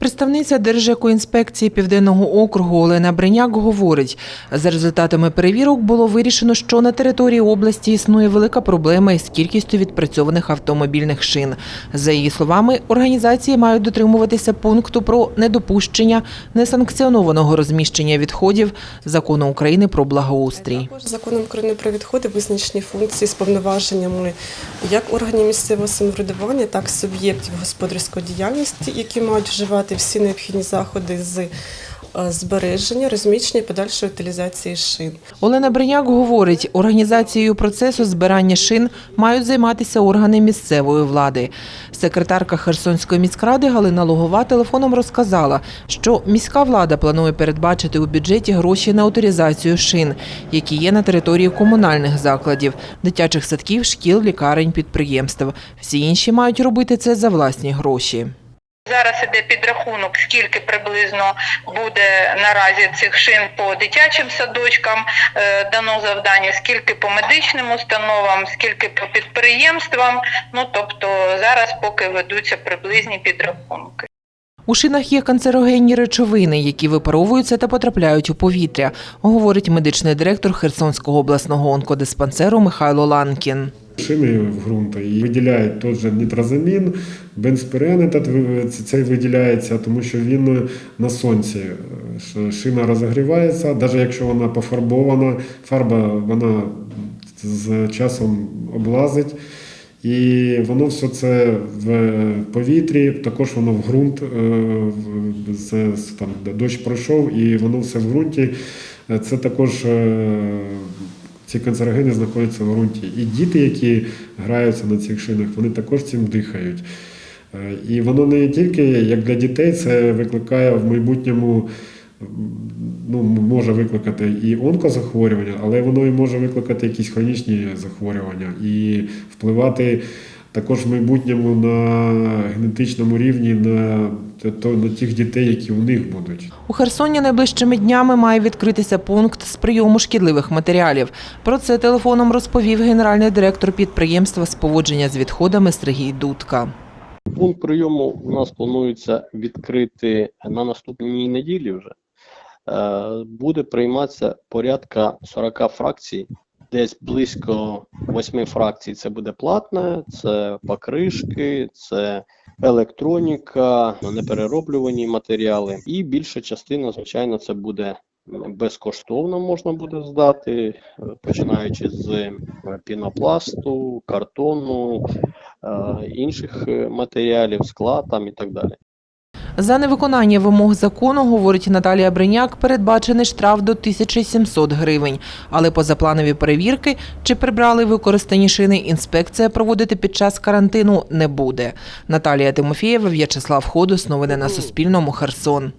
Представниця Держекоінспекції Південного округу Олена Бриняк говорить, за результатами перевірок було вирішено, що на території області існує велика проблема із кількістю відпрацьованих автомобільних шин. За її словами, організації мають дотримуватися пункту про недопущення несанкціонованого розміщення відходів закону України про благоустрій. Законом України про відходи визначені функції з повноваженнями як органів місцевого самоврядування, так і суб'єктів господарської діяльності, які мають вживати всі необхідні заходи з е, збереження, розміщення і подальшої утилізації шин. Олена Бриняк говорить, організацією процесу збирання шин мають займатися органи місцевої влади. Секретарка Херсонської міськради Галина Логова телефоном розказала, що міська влада планує передбачити у бюджеті гроші на утилізацію шин, які є на території комунальних закладів, дитячих садків, шкіл, лікарень, підприємств. Всі інші мають робити це за власні гроші. Зараз іде підрахунок, скільки приблизно буде наразі цих шин по дитячим садочкам е, дано завдання, скільки по медичним установам, скільки по підприємствам. Ну тобто зараз поки ведуться приблизні підрахунки. У шинах є канцерогенні речовини, які випаровуються та потрапляють у повітря, говорить медичний директор Херсонського обласного онкодиспансеру Михайло Ланкін. Шини в ґрунт і виділяють той же нітрозамін, бензпирен этот цей виділяється, тому що він на сонці. Шина розігрівається, навіть якщо вона пофарбована, фарба вона з часом облазить. І воно все це в повітрі, також воно в ґрунт, е, там, дощ пройшов, і воно все в ґрунті. Е, Це також е, ці канцерогени знаходяться в ґрунті. І діти, які граються на цих шинах, вони також цим дихають. Е, І воно не тільки як для дітей, це викликає в майбутньому, ну, може викликати і онкозахворювання, але воно і може викликати якісь хронічні захворювання і впливати також в майбутньому на генетичному рівні на, то- на тих дітей, які у них будуть. У Херсоні найближчими днями має відкритися пункт з прийому шкідливих матеріалів. Про це телефоном розповів генеральний директор підприємства з поводження з відходами Сергій Дудка. Пункт прийому у нас планується відкрити на наступній неділі вже. Е, Буде прийматися порядка 40 фракцій, десь близько 8 фракцій. Це буде платне, це покришки, це електроніка, неперероблювані матеріали. І більша частина, звичайно, це буде безкоштовно можна буде здати, е, починаючи з е, пінопласту, картону, е, інших матеріалів, скла там і так далі. За невиконання вимог закону, говорить Наталія Бриняк, передбачений штраф до 1700 гривень. Але позапланові перевірки, чи прибрали використані шини, інспекція проводити під час карантину не буде. Наталія Тимофієва, В'ячеслав Ходос. Новини на Суспільному. Херсон.